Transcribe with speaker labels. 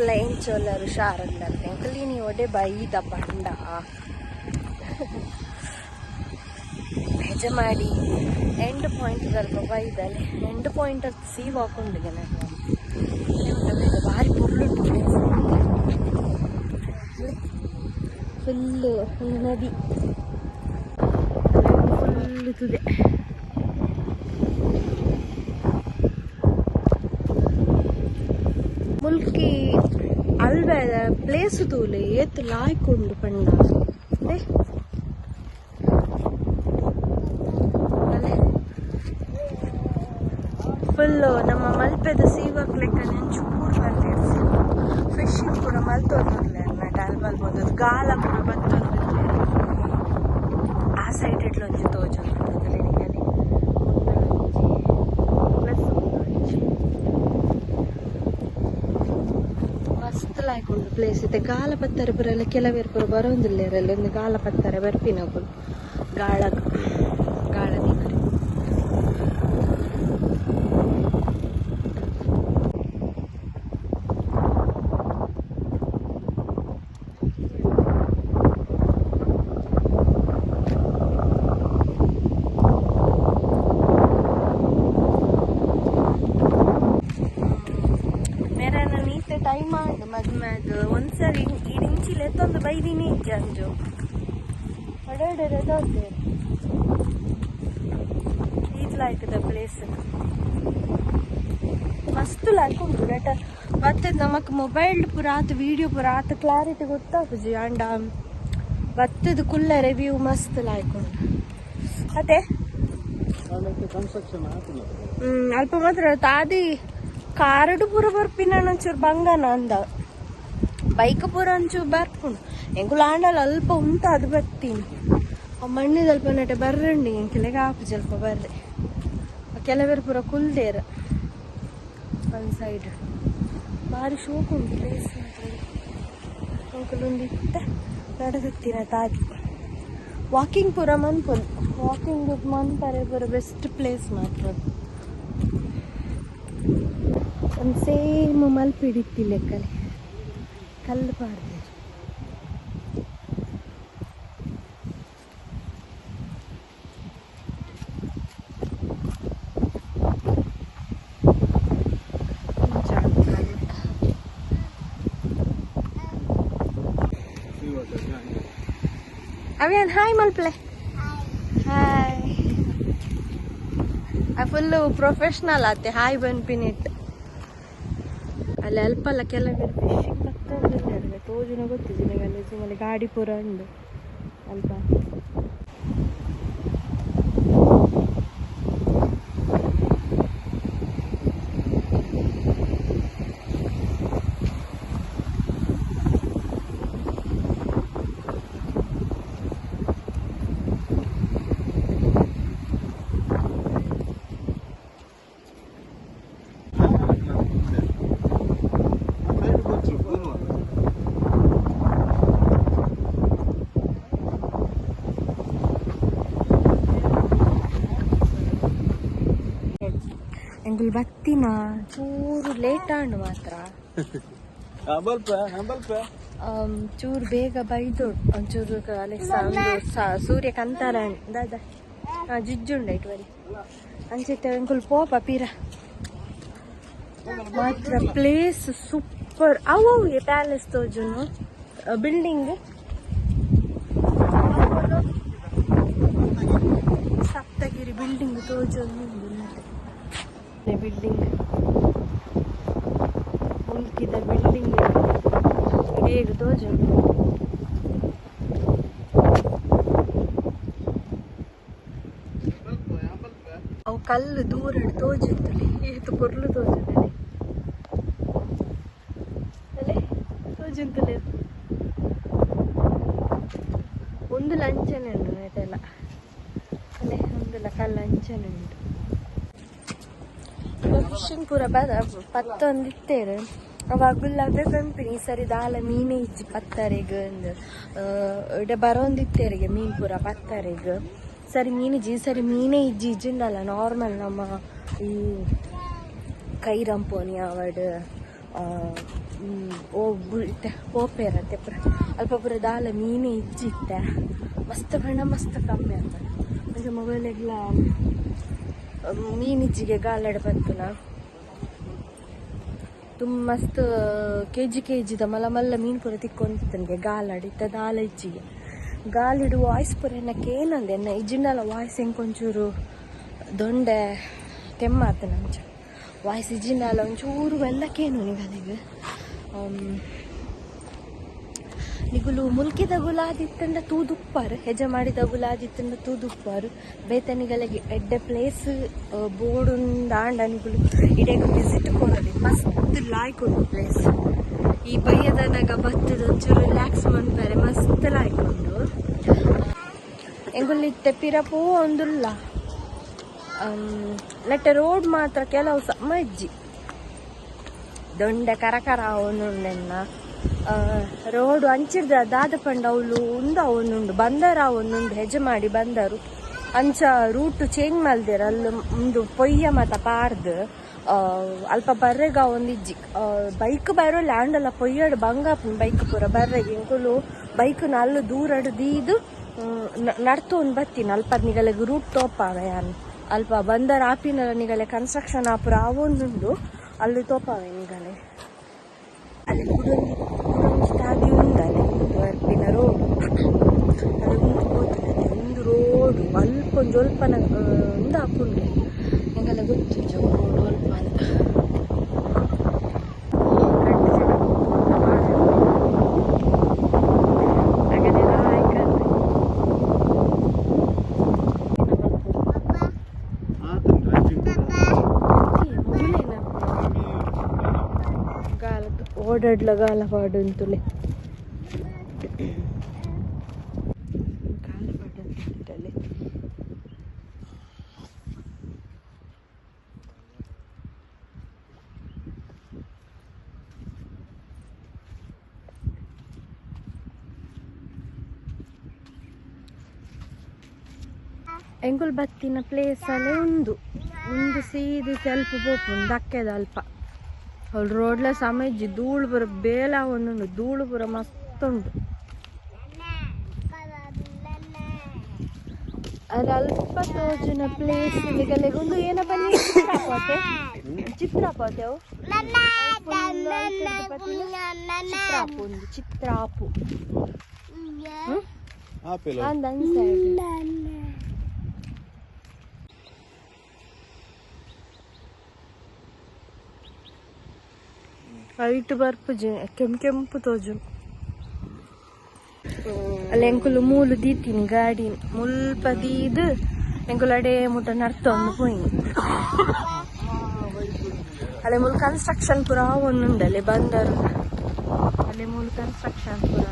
Speaker 1: Plane ಚೋಲರು ಶಾರಲ್ಲರು ಎಂಕಲಿ ನೀವು ಒಡೆ ಬೈದ ಬಂಡ ಹೆಜ ಮಾಡಿ ಎಂಡ್ ಪಾಯಿಂಟ್ ಸ್ವಲ್ಪ ಬೈದಲೆ ಎಂಡ್ ಪಾಯಿಂಟ್ ಅದು ಸೀವ್ ಹಾಕೊಂಡಿಗೆ ನಾನು. ಭಾರಿ ಪುರ್ಲುಂಟು ಫುಲ್ಲು ನದಿ. ಫುಲ್ ತುದೆ. ಅಲ್ಬೇದ ಪ್ಲೇಸ್ ತೂಲೆ ಏತ್ ಲಾಯ್ಕೊಂಡು ಪಂಡ ಲೇ ಫುಲ್ಲು ನಮ್ಮ ಮಲ್ಪೆದ ಸೀವಕ್ ಲೆಕ್ಕ ಚೂರು ಬರ್ತಿರ್ಸಿ ಫಿಶಿಂಗ್ ಕೂಡ ಮಲ್ತೋದಿರ್ಲೆ ನಟ ಅಲ್ಬಲ್ ಬಂದದ್ದು ಗಾಲ ಕೂಡ ಬತ್ತೊಂದಿರ್ಲೆ ಆ ಸೈಡ್ ಇಟ್ಲು ಒಂಜಿ ತೋಜು ಮಸ್ತ್ ಲಾಯ್ಕೊಂಡು ಪ್ಲೇಸ್ ಇದೆ ಗಾಲ ಪತ್ತರ ಬರಲ್ಲ ಕೆಲವೇರ್ ಪುರ ಬರೋದಿಲ್ಲ ಇರಲ್ಲ ಒಂದು ಗಾಲ ಪತ್ತರ ಬರ್ಪಿನ ಗಾಳ ಗಾಳ ಇಡಿಂಚಿಲ್ ಇದ್ದೀನಿ ಅಂಜು ಹೊಡೆಡೆರೆದೋದೆ ಈದ್ ದ ಪ್ಲೇಸ್ ಮಸ್ತ್ ಲೈಕ್ ಉಂಟು ಬೆಟರ್ ಮತ್ತೆ ನಮಕ್ ಮೊಬೈಲ್ ಪುರ ಆತು ವಿಡಿಯೋ ಪುರ ಆತು ಕ್ಲಾರಿಟಿ ಗೊತ್ತಾಗುಜಿ ಅಂಡ. ಬತ್ತದ ಕುಲ್ಲ ರಿವ್ಯೂ ಮಸ್ತ್ ಲೈಕ್ ಉಂಟು. ಅದೇ ಹ್ಮ್ ಅಲ್ಪ ಮಾತ್ರ ತಾದಿ ಕಾರಡು ಪೂರ ಬರ್ಪಿನ ಒಂಚೂರು ಬಂಗನ ಅಂದ. ಬೈಕ್ ಪೂರ ಒಂಚೂರು ಬರ್ಪುಂಡು ಎಂಕುಲು ಆಂಡಲ ಅಲ್ಪ ಉಂಟು, ಅದು ಬರ್ತೀನಿ. ಮಣ್ಣಿ ಸ್ವಲ್ಪ ಅಲ್ಪ ನಟೆ ಬರ್ರಂಡಿ ಎಂಕೆಲೆಗೆ ಹಾಕು ಸ್ವಲ್ಪ ಬರ್ರೆ. ಕೆಲವರು ಪೂರ ಕುಲ್ದೇರ. ಒಂದು ಸೈಡ್ ಭಾರಿ ಶೋಕ್ ಉಂಟು ಪ್ಲೇಸ್ ಅಂಕಲ್ ಒಂದು ಇಟ್ಟ ನಡೆದತ್ತಿನ ತಾದಿ ವಾಕಿಂಗ್ ಪೂರ ಮನ್ಪುಲ್ ವಾಕಿಂಗ್ ಮನ್ಪರೆ ಪೂರ ಬೆಸ್ಟ್ ಪ್ಲೇಸ್ ಮಾತ್ರ ಒಂದು ಸೇಮ್ ಮಲ್ಪಿಡಿತ್ತಿ ಲೆಕ್ಕಲೆ ಕಲ್ಲು ಪಾಡ್ದೆ ಅವೇನ್ ಹಾಯ್ ಮಲ್ಪಲೆ ಹಾಯ್ ಫುಲ್ಲು ಪ್ರೊಫೆಷ್ನಲ್ ಆತೆ. ಹಾಯ್ ಬನ್ಪಿನಿಟ್ ಅಲ್ಲಿ ಅಲ್ಪಲ್ಲ ಕೆಲವೇ ಫಿಶಿಂಗ್ ಬರ್ತಾರೆ ತೋಜುನ ಗೊತ್ತಿದೆ ಅಲ್ಲಿ ಸುಮ್ಮನೆ ಗಾಡಿ ಪೂರ ಉಂಡು ಎಂಗುಲ್ ಬತ್ತಿನ ಚೂರು ಲೇಟ್ ಆಂಡು ಮಾತ್ರ. ಚೂರು ಬೇಗ ಬೈದು ಒಂಚೂರು ಸೂರ್ಯ ಕಂತಾರ. ದಾದ ಹಾ ಜಿಜ್ಜುಂಡ ಇಟ್ ಬರಿ ಅಂಚಿತ್ತ ಎಂಕುಲ್ ಪೋಪ ಪೀರ. ಮಾತ್ರ ಪ್ಲೇಸ್ ಸೂಪರ್ ಅವು ಪ್ಯಾಲೇಸ್ ತೋಜುನು. ಬಿಲ್ಡಿಂಗ್ ಸಪ್ತಗಿರಿ ಬಿಲ್ಡಿಂಗ್ ತೋಜುನು. ಬಿಲ್ಡಿಂಗ್ ಮುಲ್ಕಿದ ಬಿಲ್ಡಿಂಗ್ ಬೇಗ ತೋಜು ಅವು ಕಲ್ಲು ದೂರ ತೋಜುತ್ತಲೆ ಏತು ಕೊರ್ಲು ತೋಜುತ್ತಲೆ ಅಲೆ ಒಂದು ಲಂಚನೆ ಉಂಟು ನೆಟೆಲ್ಲ ಅಲೆ ಒಂದುಲ ಕಲ್ಲು ಲಂಚನೆ ಉಂಟು. ಪೂರ ಬದ ಪತ್ತೊಂದಿತ್ತೇರು ಅವಾಗುಲ್ಲ ಕಂಪಿನಿ ಸರಿ ದಾಲ ಮೀನೇ ಇಜ್ಜಿ ಪತ್ತರೆಗ್ ಇಡ ಬರೋಂದಿತ್ತೇರಿಗೆ ಮೀನ್ ಪೂರ ಪತ್ತರೆಗ್ ಸರಿ ಮೀನಿಜ್ಜಿ ಸರಿ ಮೀನೇ ಇಜ್ಜಿ ಇಜ್ಜಿಂದಲ್ಲ ನಾರ್ಮಲ್ ನಮ್ಮ ಈ ಕೈ ರಂಪೋನಿ ಅವಡ್ ಒಬ್ಬ ಓಪೇರತ್ತೆ ಪುರ ಅಲ್ಪ ಪುರ ದಾಲ ಮೀನೇ ಇಜ್ಜಿತ್ತೆ ಮಸ್ತ್ ಬಣ್ಣ ಮಸ್ತ್ ಕಮ್ಮಿ ಅಂತ ಮೊಬೈಲ್ ಮೊಬೈಲೆಗ್ಲ ಮೀನಿಜ್ಜಿಗೆ ಗಾಲಡ ಬಂತುನ ತುಂಬ ಮಸ್ತ್ ಕೆ ಜಿ ಕೆ ಜಿದ ಮಲ್ಲ ಮಲ್ಲ ಮೀನು ಪೂರ ತಿಕ್ಕೊಂತನ್ಗೆ ಗಾಲಾಡ್ ಇತ್ತ ದಾಲ ಇಜ್ಜಿಗೆ ಗಾಲಿಡು ವಾಯ್ಸ್ ಪುರ ಎನ್ನಕ್ಕೆ ಏನಂದೆ ಎನ್ನ ಇಜ್ಜಿಂಡಲ ವಾಯ್ಸ್ ಹೆಂಗೊಂಚೂರು ದೊಂಡೆ ಕೆಮ್ಮಾತ ನಂಚ. ವಾಯ್ಸ್ ಇಜ್ಜಿಂಡಲ ಒಂಚೂರು ಎಲ್ಲಕ್ಕೇನು ನಿಗಲಿಗೆ ನಿಗುಲು ಮುಲ್ಕಿದ ಗುಲಾದಿತ್ತಂಡ ತೂದುಪ್ಪಾರು ಹೆಜ ಮಾಡಿದ ಗುಲಾದಿತ್ತಂಡ ತೂದುಪ್ಪಾರು ಬೇತನಿಗಳಿಗೆ ಎಡ್ಡೆ ಪ್ಲೇಸ್ ಬೋಡುಂದಾಂಡ ನಿಗುಲು ಇಡೆಗ್ ವಿಸಿಟ್ ಕೊಡಲಿ ಮಸ್ತ್ ಲಾಯ್ಕೊಂಡು ಪ್ಲೇಸ್ ಈ ಬಯ್ಯದನಗ ಬತ್ತದ ಒಂಚೂರು ರಿಲ್ಯಾಕ್ಸ್ ಮಾಡ್ತಾರೆ. ಮಸ್ತ್ ಲಾಯ್ಕೊಂಡು ಎಂಗುಲ್ಲಿ ತೆಪ್ಪಿರಪೂ ಒಂದುಲ್ಲ. ನೆಟ್ಟ ರೋಡ್ ಮಾತ್ರ ಕೆಲವು ಸಮಜ್ಜಿ ದೊಂಡೆ ಕರಕರ ಅವನುಂಡೆನ್ನ. ರೋಡ್ ಅಂಚಿರ್ದ ದಾದ ಪಂಡ ಅವಳು ಉಂದ ಅವನುಂಡು, ಬಂದರ, ಅವನುಂಡು ಹೆಜ್ಜೆ ಮಾಡಿ ಬಂದರು. ಅಂಚ ರೂಟ್ ಚೇಂಜ್ ಮಲ್ದಿರ ಅಲ್ಲಿ ಒಂದು ಪೊಯ್ಯ ಮತ ಪಾರ್ದ್ ಅಲ್ಪ ಬರ್ರೆಗ ಒಂದಿಜ್ಜಿ ಬೈಕ್ ಬರೋ ಲ್ಯಾಂಡ್ ಅಲ್ಲ, ಪೊಯ್ಯಡು ಬಂಗಾಪುನ್ ಬೈಕ್ ಪೂರ ಬರ್ರೆಗೆ. ಇಂಕುಲು ಬೈಕ್ ನಲ್ಲ ದೂರ ದೀದು ನಡ್ತೊಂದು ಬತ್ತೀನಿ. ಅಲ್ಪ ನಿಗಲೆಗೆ ರೂಟ್ ತೋಪಾವೆ ಅಲ್ಪ ಬಂದರ ಆಪಿನ ನಿಗಲೆ ಕನ್ಸ್ಟ್ರಕ್ಷನ್ ಆಪುರ ಅವೊಂದುಂಡು ಅಲ್ಲಿ ತೋಪಾವೆ ನಿಗಲೆ. ಅಲ್ಲಿ ಕುಡೊಂದಿ ಕುಡೊಂದಿ ಸ್ಟಾದಿ ಉಂಡಲೆ ಒಂದು ಅರ್ಪಿನ ರೋಡ್ ಅಲ್ಲಿ ಉಂಟು ಗೊತ್ತಿಲ್ಲ ಒಂದು ರೋಡು ಅಲ್ಪ ಒಂದು ಜೊಲ್ಪನ ಒಂದು ಹಾಕೊಂಡು ನಿಂಗೆಲ್ಲ ಗೊತ್ತು ಜೋ ರೋಡು ಅಲ್ಪನ. ಹಾಗಾದ್ರೆ ಆಯ್ತು
Speaker 2: ಆತನ
Speaker 1: ಊರಲ್ಲಿ ಎಂಗುಲ್ ಬತ್ತಿನ ಅಲ್ಲಿ ಒಂದು ಒಂದು ಸೀದಿ ಸ್ವಲ್ಪ ಬೋಪುಂಡು ಅಲ್ಪ. ಅವ್ಳು ರೋಡ್ಲ ಸಮಯ ಧೂಳು ಬರ ಬೇಲ ಒಂದು ಧೂಳು ಬರ ಮಸ್ತ್ ಉಂಟು ಅಲ್ಲಿ ಅಲ್ಪ ತೋಜುನ ಪ್ಲೇಸ್ ಒಂದು ಏನ ಬನ್ನಿ ಚಿತ್ರ ಪೋತೆ ಚಿತ್ರ ಪೋತೆ ಅವು ಚಿತ್ರಾಪು ಒಂದು ಚಿತ್ರಾಪು ಹ್ಮ್
Speaker 2: ಆಪೆಲ್
Speaker 1: ಅಂದ್ ಸೈಡ್ ವೈಟ್ ಬರ್ಪುಜಿ ಕೆಂಪು ಕೆಂಪು ತೋಜು ಅಲ್ಲಿ ಎಂಕುಲು ಮೂಲು ದೀತೀನಿ ಗಾಡಿ ಮುಲ್ಪ ದೀದ್ ಎಂಕುಲು ಅಡೆ ಮುಟ ನರ್ತೊಂದು ಪೋಯಿನಿ ಅಲೆ ಮೂಲು ಕನ್ಸ್ಟ್ರಕ್ಷನ್ ಪುರ ಒಂದುಂಡು ಅಲ್ಲಿ ಬಂದರು. ಅಲ್ಲಿ ಮೂಲು ಕನ್ಸ್ಟ್ರಕ್ಷನ್ ಪುರ.